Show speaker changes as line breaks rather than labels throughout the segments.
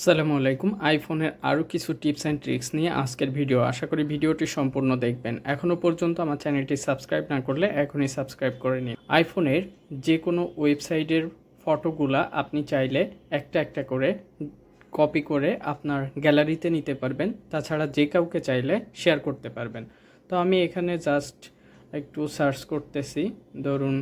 আসসালামু আলাইকুম। আইফোনের আরও কিছু টিপস অ্যান্ড ট্রিক্স নিয়ে আজকের ভিডিও। আশা করি ভিডিওটি সম্পূর্ণ দেখবেন। এখনও পর্যন্ত আমার চ্যানেলটি সাবস্ক্রাইব না করলে এখনই সাবস্ক্রাইব করে নিন। আইফোনের যে কোনো ওয়েবসাইটের ফটোগুলা আপনি চাইলে একটা একটা করে কপি করে আপনার গ্যালারিতে নিতে পারবেন। তাছাড়া যে কাউকে চাইলে শেয়ার করতে পারবেন। তো আমি এখানে জাস্ট একটু সার্চ করতেছি। ধরুন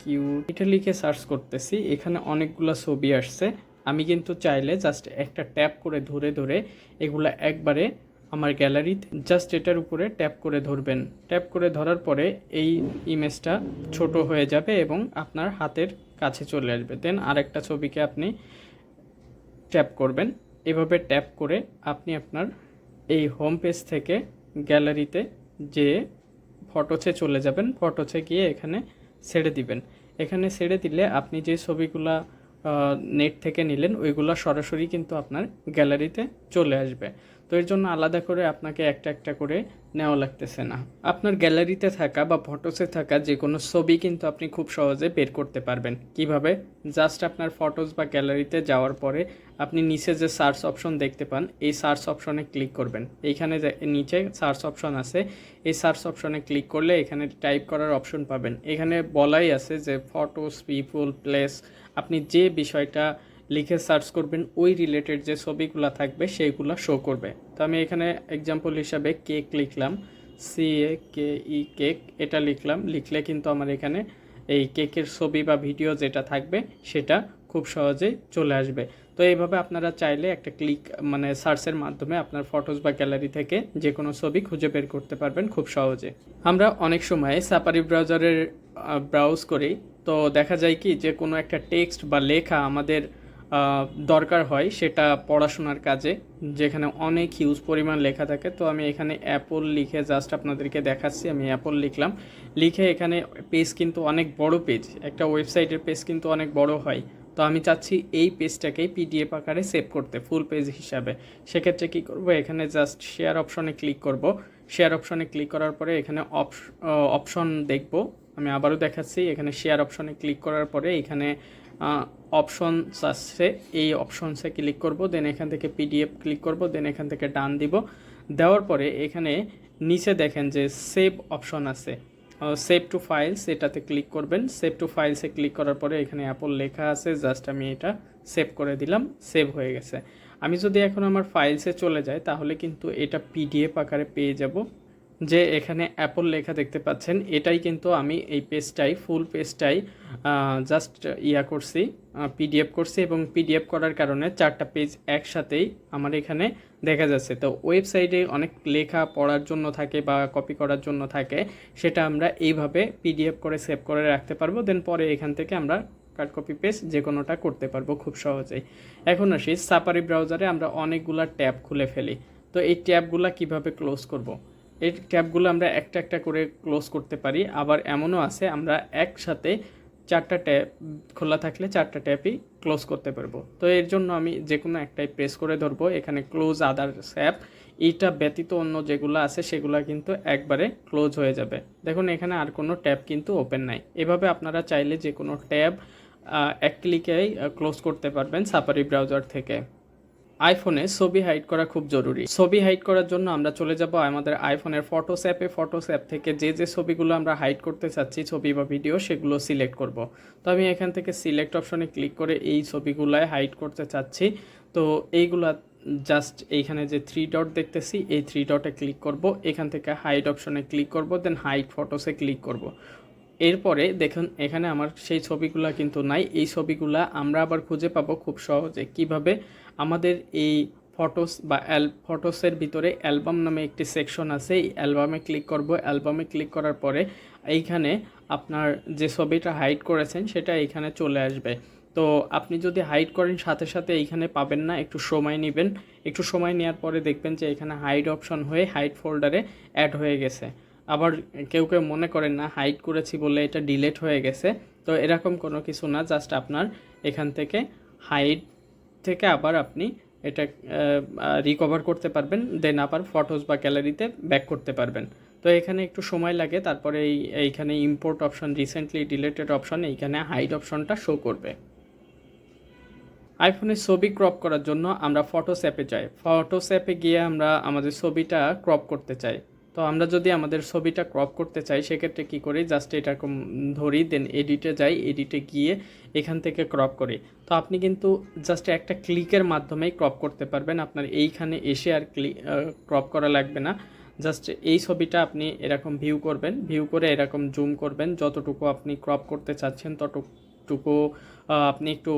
কিউ এটা লিখে সার্চ করতেছি। এখানে অনেকগুলো ছবি আসছে। আমি কিন্তু চাইলে জাস্ট একটা ট্যাপ করে ধরে ধরে এগুলো একবারে আমার গ্যালারিতে জাস্ট এটার উপরে ট্যাপ করে ধরবেন। ট্যাপ করে ধরার পরে এই ইমেজটা ছোট হয়ে যাবে এবং আপনার হাতের কাছে চলে আসবে। দেন আরেকটা ছবিকে আপনি ট্যাপ করবেন। এভাবে ট্যাপ করে আপনি আপনার এই হোম পেজ থেকে গ্যালারিতে যে ফটোছে চলে যাবেন ফটোছে গিয়ে এখানে ছেড়ে দিবেন। এখানে ছেড়ে দিলে আপনি যে ছবিগুলা নেট থেকে নিলেন, ওইগুলো সরাসরি কিন্তু আপনার গ্যালারিতে চলে আসবে। তো এর জন্য আলাদা করে আপনাকে একটা একটা করে নেওয়া লাগতেছে না। আপনার গ্যালারিতে থাকা বা ফটোসে থাকা যে কোনো ছবি কিন্তু আপনি খুব সহজে বের করতে পারবেন। কীভাবে? জাস্ট আপনার ফটোস বা গ্যালারিতে যাওয়ার পরে আপনি নিচে যে সার্চ অপশন দেখতে পান, এই সার্চ অপশনে ক্লিক করবেন। এইখানে নিচে সার্চ অপশন আছে, এই সার্চ অপশনে ক্লিক করলে এখানে টাইপ করার অপশন পাবেন। এখানে বলাই আছে যে ফটোস পিপুল প্লেস আপনি যে বিষয়টা লিখে সার্চ করবেন, ওই রিলেটেড যে ছবিগুলো থাকবে, সেইগুলো শো করবে। তো আমি এখানে এক্সাম্পল হিসাবে কেক লিখলাম সি এ কে ই কেক এটা লিখলাম। লিখলে কিন্তু আমার এখানে এই কেকের ছবি বা ভিডিও যেটা থাকবে, সেটা খুব সহজেই চলে আসবে। তো এইভাবে আপনারা চাইলে একটা ক্লিক মানে সার্চের মাধ্যমে আপনার ফটোস বা গ্যালারি থেকে যে কোনো ছবি খুঁজে বের করতে পারবেন খুব সহজে। আমরা অনেক সময় সাপারি ব্রাউজারের ব্রাউজ করি। তো দেখা যায় কি যে কোনো একটা টেক্সট বা লেখা আমাদের দরকার হয় সেটা পড়াশোনার কাজে, যেখানে অনেক হিউজ পরিমাণ লেখা থাকে। তো আমি এখানে অ্যাপল লিখে জাস্ট আপনাদেরকে দেখাচ্ছি, আমি অ্যাপল লিখলাম। লিখে এখানে পেজ কিন্তু অনেক বড় পেজ একটা ওয়েবসাইটের পেজ কিন্তু অনেক বড় হয়। তো আমি চাচ্ছি এই পেজটাকেই পিডিএফ আকারে সেভ করতে ফুল পেজ হিসাবে। সেক্ষেত্রে কী করব, এখানে জাস্ট শেয়ার অপশনে ক্লিক করব। শেয়ার অপশনে ক্লিক করার পরে এখানে অপশন দেখব। আমি আবারও দেখাচ্ছি, এখানে শেয়ার অপশনে ক্লিক করার পরে এখানে অপশনস আসছে। এই অপশনসে ক্লিক করব দেন এখান থেকে পিডিএফ ক্লিক করব দেন এখান থেকে ডান দিব। দেওয়ার পরে এখানে নিচে দেখেন যে সেভ অপশন আছে। সেভ টু ফাইলস এটাতে ক্লিক করবেন। সেভ টু ফাইলসে ক্লিক করার পরে এখানে অ্যাপল লেখা আছে জাস্ট আমি এটা সেভ করে দিলাম সেভ হয়ে গেছে। আমি যদি এখন আমার ফাইলসে চলে যাই, তাহলে কিন্তু এটা পিডিএফ আকারে পেয়ে যাব। যে এখানে অ্যাপল লেখা দেখতে পাচ্ছেন, এটাই কিন্তু আমি এই পেজটাই ফুল পেজটাই জাস্ট ইয়া করছি পিডিএফ করছি এবং পিডিএফ করার কারণে চারটা পেজ একসাথেই আমার এখানে দেখা যাচ্ছে। তো ওয়েবসাইটে অনেক লেখা পড়ার জন্য থাকে বা কপি করার জন্য থাকে, সেটা আমরা এইভাবে পিডিএফ করে সেভ করে রাখতে পারব দেন পরে এখান থেকে আমরা কাট কপি পেস্ট যে কোনোটা করতে পারব খুব সহজেই। এখন আসি সাপারি ব্রাউজারে আমরা অনেকগুলা ট্যাব খুলে ফেলি। তো এই ট্যাবগুলা কীভাবে ক্লোজ করব। এই ট্যাবগুলো আমরা একটা একটা করে ক্লোজ করতে পারি। আবার এমনও আছে, আমরা একসাথে চারটা ট্যাব খোলা থাকলে চারটা ট্যাবই ক্লোজ করতে পারব। তো এর জন্য আমি যে কোনো একটাই প্রেস করে ধরবো। এখানে ক্লোজ আদার্স অ্যাপ, এইটা ব্যতীত অন্য যেগুলো আছে সেগুলো কিন্তু একবারে ক্লোজ হয়ে যাবে। দেখুন, এখানে আর কোনো ট্যাব কিন্তু ওপেন নাই। এভাবে আপনারা চাইলে যে কোনো ট্যাব এক ক্লিকেই ক্লোজ করতে পারবেন সাপারি ব্রাউজার থেকে। আইফোনে ছবি হাইড করা খুব জরুরি। ছবি হাইড করার জন্য আমরা চলে যাব আমাদের আইফোনের ফটোস অ্যাপে ফটোস অ্যাপ থেকে যে যে ছবিগুলো আমরা হাইড করতে চাচ্ছি, ছবি বা ভিডিও সেগুলো সিলেক্ট করব। তো আমি এখান থেকে সিলেক্ট অপশনে ক্লিক করে এই ছবিগুলোয় হাইড করতে চাচ্ছি। তো এইগুলা জাস্ট এইখানে যে থ্রি ডট দেখতেছি, এই থ্রি ডটে ক্লিক করব। এখান থেকে হাইড অপশনে ক্লিক করব দেন হাইড ফটোসে ক্লিক করব। এরপরে দেখুন, এখানে আমার সেই ছবিগুলো কিন্তু নাই। এই ছবিগুলা আমরা আবার খুঁজে পাবো খুব সহজে। কীভাবে? আমাদের এই ফটোস বা অ্যাল, ফটোসের ভিতরে অ্যালবাম নামে একটি সেকশন আছে। এই অ্যালবামে ক্লিক করব। অ্যালবামে ক্লিক করার পরে এইখানে আপনার যে ছবিটা হাইড করেছেন, সেটা এইখানে চলে আসবে। তো আপনি যদি হাইড করেন, সাথে সাথে এইখানে পাবেন না। একটু সময় নেবেন। একটু সময় নেওয়ার পরে দেখবেন যে এখানে হাইড অপশন হয়ে হাইড ফোল্ডারে অ্যাড হয়ে গেছে। আবার কেউ কেউ মনে করেন না হাইড করেছি বলে এটা ডিলেট হয়ে গেছে। তো এরকম কোনো কিছু না জাস্ট আপনার এখান থেকে হাইড থেকে আবার আপনি এটা রিকভার করতে পারবেন দেন আবার ফটোস বা গ্যালারিতে ব্যাক করতে পারবেন। তো এখানে একটু সময় লাগে, তারপরে এই, এইখানে import option recently deleted option এইখানে হাইড অপশনটা শো করবে। আইফোনের ছবি ক্রপ করার জন্য আমরা ফটোস অ্যাপে যাই। ফটোস অ্যাপে গিয়ে আমরা আমাদের ছবিটা ক্রপ করতে চাই। তো আমরা যদি আমাদের ছবিটা ক্রপ করতে চাই, সেক্ষেত্রে কী করি? জাস্ট এরকম ধরি দেন এডিটে যাই এডিটে গিয়ে এখান থেকে ক্রপ করি। তো আপনি কিন্তু জাস্ট একটা ক্লিকের মাধ্যমেই ক্রপ করতে পারবেন। আপনার এইখানে এসে আর ক্লিক ক্রপ করা লাগবে না। জাস্ট এই ছবিটা আপনি এরকম ভিউ করবেন। ভিউ করে এরকম জুম করবেন। যতটুকু আপনি ক্রপ করতে চাচ্ছেন, ততটুকু আপনি একটু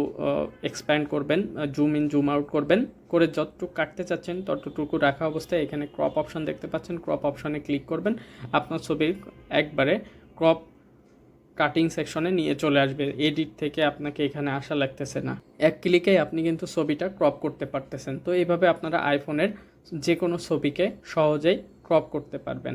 এক্সপ্যান্ড করবেন জুম ইন জুম আউট করবেন। করে যতটুকু কাটতে চাচ্ছেন, ততটুকু রাখা অবস্থায় এখানে ক্রপ অপশন দেখতে পাচ্ছেন। ক্রপ অপশনে ক্লিক করবেন। আপনার ছবির একবারে ক্রপ কাটিং সেকশনে নিয়ে চলে আসবে। এডিট থেকে আপনাকে এখানে আসা লাগতেছে না। এক ক্লিকেই আপনি কিন্তু ছবিটা ক্রপ করতে পারতেছেন। তো এইভাবে আপনারা আইফোনের যে কোনো ছবিকে সহজেই ক্রপ করতে পারবেন।